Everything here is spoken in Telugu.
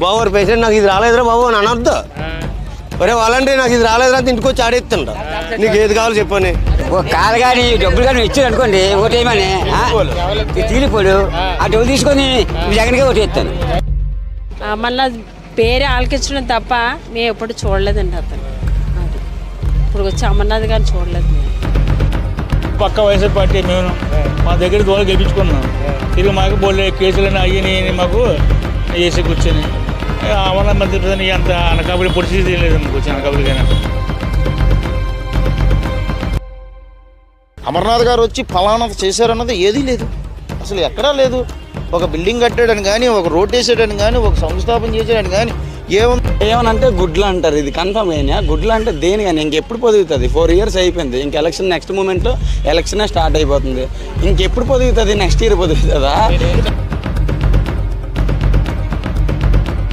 బాబు పేషెంట్ నాకు ఇది రాలేదురా బాబు అని అనొద్దు. ఒరే వాళ్ళంటే నాకు ఇది రాలేదురా అని ఇంటికి వచ్చి ఆడేస్తుండ నీకు ఏది కావాలో చెప్పని. ఓ కాలు కానీ డబ్బులు కానీ ఇచ్చారు అనుకోండి ఓటేయమని ఆ? ఇది తీలిపోడు ఆ డబ్బులు తీసుకొని జగన్గా ఓటేస్తాను ఆ, మళ్ళా పేరే ఆలకించడం తప్ప మేము ఎప్పుడు చూడలేదండి అతను. అది. ఇప్పుడు వచ్చి అమర్నాథ్ గారిని చూడలేదు మేము. పక్క వైఎస్ఆర్ పార్టీ మేము మా దగ్గర దూరం గెలిపించుకున్నాం. తిరిగి మాకు బోలే కేసులని అయ్యి మాకు వేసి కూర్చొని. అమర్నాథ్ మధ్యప్రదేశ్ అంత అనకాబడి పరిస్థితి లేదు కూర్చొని అనకాబడికైనా అమర్నాథ్ గారు వచ్చి ఫలానా చేశారన్నది ఏదీ లేదు. అసలు ఎక్కడా లేదు. ఒక బిల్డింగ్ కట్టాడని కానీ ఒక రోడ్ వేసాడని కానీ ఒక సంస్థాపన చేసాడని కానీ ఏముంది? ఏమనంటే గుడ్లు అంటారు. ఇది కన్ఫర్మ్ అయినా గుడ్లు అంటే దేని కానీ ఇంకెప్పుడు పొదుగుతుంది? ఫోర్ ఇయర్స్ అయిపోయింది. ఇంక ఎలక్షన్ నెక్స్ట్ మూమెంట్లో ఎలక్షనే స్టార్ట్ అయిపోతుంది. ఇంకెప్పుడు పొదుగుతుంది? Next year పొదుగుతుందా?